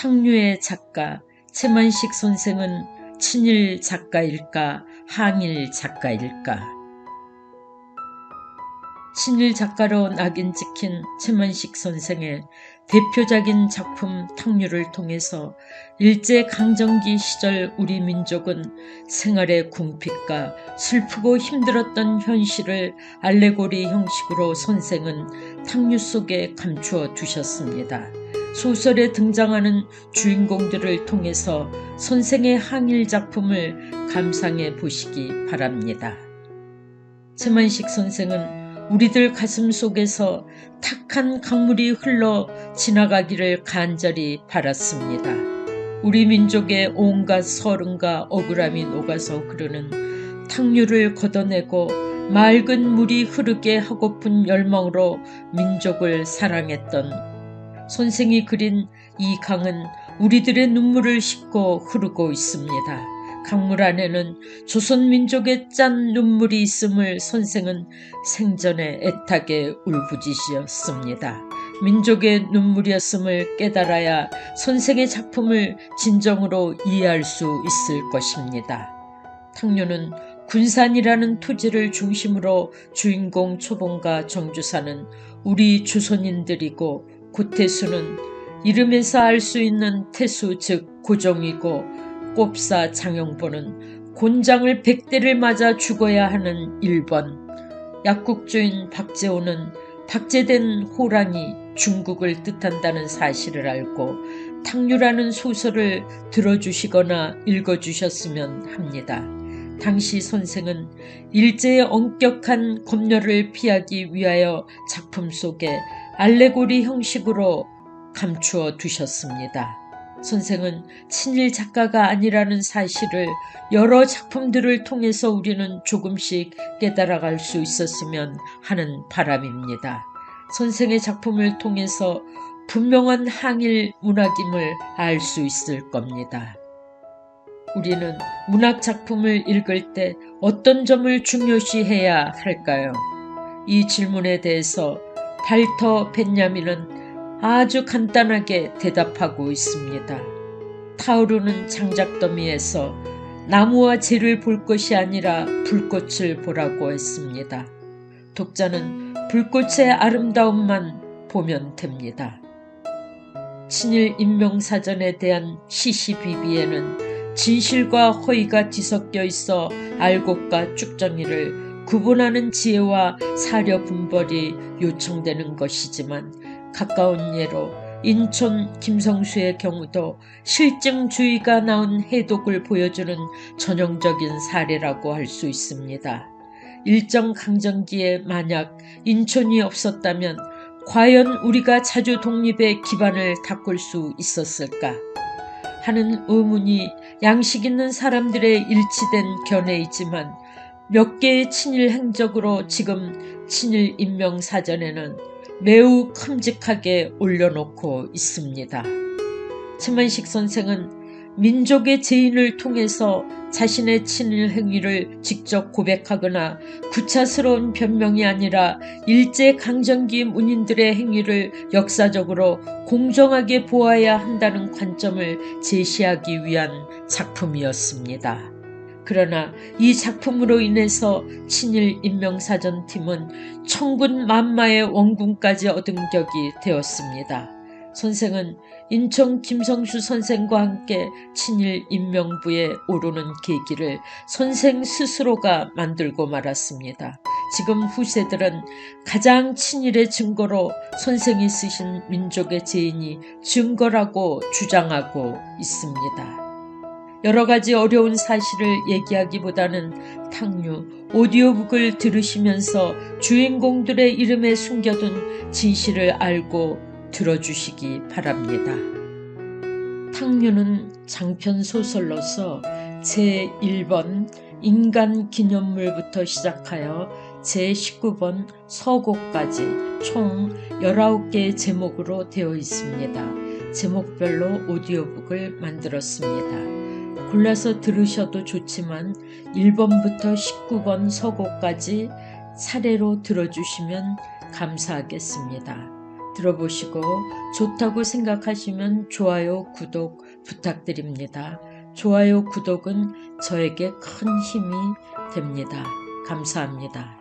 탕류의 작가 최만식 선생은 친일 작가일까 항일 작가일까 친일 작가로 낙인 찍힌 최만식 선생의 대표적인 작품 탕류를 통해서 일제강점기 시절 우리 민족은 생활의 궁핍과 슬프고 힘들었던 현실을 알레고리 형식으로 선생은 탕류 속에 감추어 두셨습니다. 소설에 등장하는 주인공들을 통해서 선생의 항일 작품을 감상해 보시기 바랍니다. 최만식 선생은 우리들 가슴 속에서 탁한 강물이 흘러 지나가기를 간절히 바랐습니다. 우리 민족의 온갖 서름과 억울함이 녹아서 흐르는 탕류를 걷어내고 맑은 물이 흐르게 하고픈 열망으로 민족을 사랑했던 선생이 그린 이 강은 우리들의 눈물을 싣고 흐르고 있습니다. 강물 안에는 조선민족의 짠 눈물이 있음을 선생은 생전에 애타게 울부짖으셨습니다. 민족의 눈물이었음을 깨달아야 선생의 작품을 진정으로 이해할 수 있을 것입니다. 탕류는 군산이라는 토지를 중심으로 주인공 초봉과 정주사는 우리 조선인들이고 고태수는 이름에서 알 수 있는 태수 즉 고종이고 꼽사 장영보는 곤장을 백대를 맞아 죽어야 하는 1번 약국주인 박재호는 박제된 호랑이 중국을 뜻한다는 사실을 알고 탕류라는 소설을 들어주시거나 읽어주셨으면 합니다. 당시 선생은 일제의 엄격한 검열을 피하기 위하여 작품 속에 알레고리 형식으로 감추어 두셨습니다. 선생은 친일 작가가 아니라는 사실을 여러 작품들을 통해서 우리는 조금씩 깨달아갈 수 있었으면 하는 바람입니다. 선생의 작품을 통해서 분명한 항일 문학임을 알 수 있을 겁니다. 우리는 문학 작품을 읽을 때 어떤 점을 중요시해야 할까요? 이 질문에 대해서 발터 벤야민은 아주 간단하게 대답하고 있습니다. 타오르는 장작더미에서 나무와 재를 볼 것이 아니라 불꽃을 보라고 했습니다. 독자는 불꽃의 아름다움만 보면 됩니다. 친일 인명사전에 대한 시시비비에는 진실과 허위가 뒤섞여 있어 알곡과 쭉정이를 구분하는 지혜와 사려 분벌이 요청되는 것이지만 가까운 예로 인천 김성수의 경우도 실증주의가 나온 해독을 보여주는 전형적인 사례라고 할 수 있습니다. 일정 강점기에 만약 인천이 없었다면 과연 우리가 자주 독립의 기반을 닦을 수 있었을까 하는 의문이 양식 있는 사람들의 일치된 견해이지만 몇 개의 친일 행적으로 지금 친일 인명 사전에는 매우 큼직하게 올려놓고 있습니다. 최만식 선생은 민족의 죄인을 통해서 자신의 친일 행위를 직접 고백하거나 구차스러운 변명이 아니라 일제 강점기 문인들의 행위를 역사적으로 공정하게 보아야 한다는 관점을 제시하기 위한 작품이었습니다. 그러나 이 작품으로 인해서 친일 인명사전팀은 청군 만마의 원군까지 얻은 격이 되었습니다. 선생은 인천 김성수 선생과 함께 친일 인명부에 오르는 계기를 선생 스스로가 만들고 말았습니다. 지금 후세들은 가장 친일의 증거로 선생이 쓰신 민족의 죄인이 증거라고 주장하고 있습니다. 여러 가지 어려운 사실을 얘기하기보다는 탕류 오디오북을 들으시면서 주인공들의 이름에 숨겨둔 진실을 알고 들어주시기 바랍니다. 탕류는 장편 소설로서 제1번 인간 기념물부터 시작하여 제19번 서곡까지 총 19개의 제목으로 되어 있습니다. 제목별로 오디오북을 만들었습니다. 골라서 들으셔도 좋지만 1번부터 19번 서곡까지 차례로 들어주시면 감사하겠습니다. 들어보시고 좋다고 생각하시면 좋아요, 구독 부탁드립니다. 좋아요, 구독은 저에게 큰 힘이 됩니다. 감사합니다.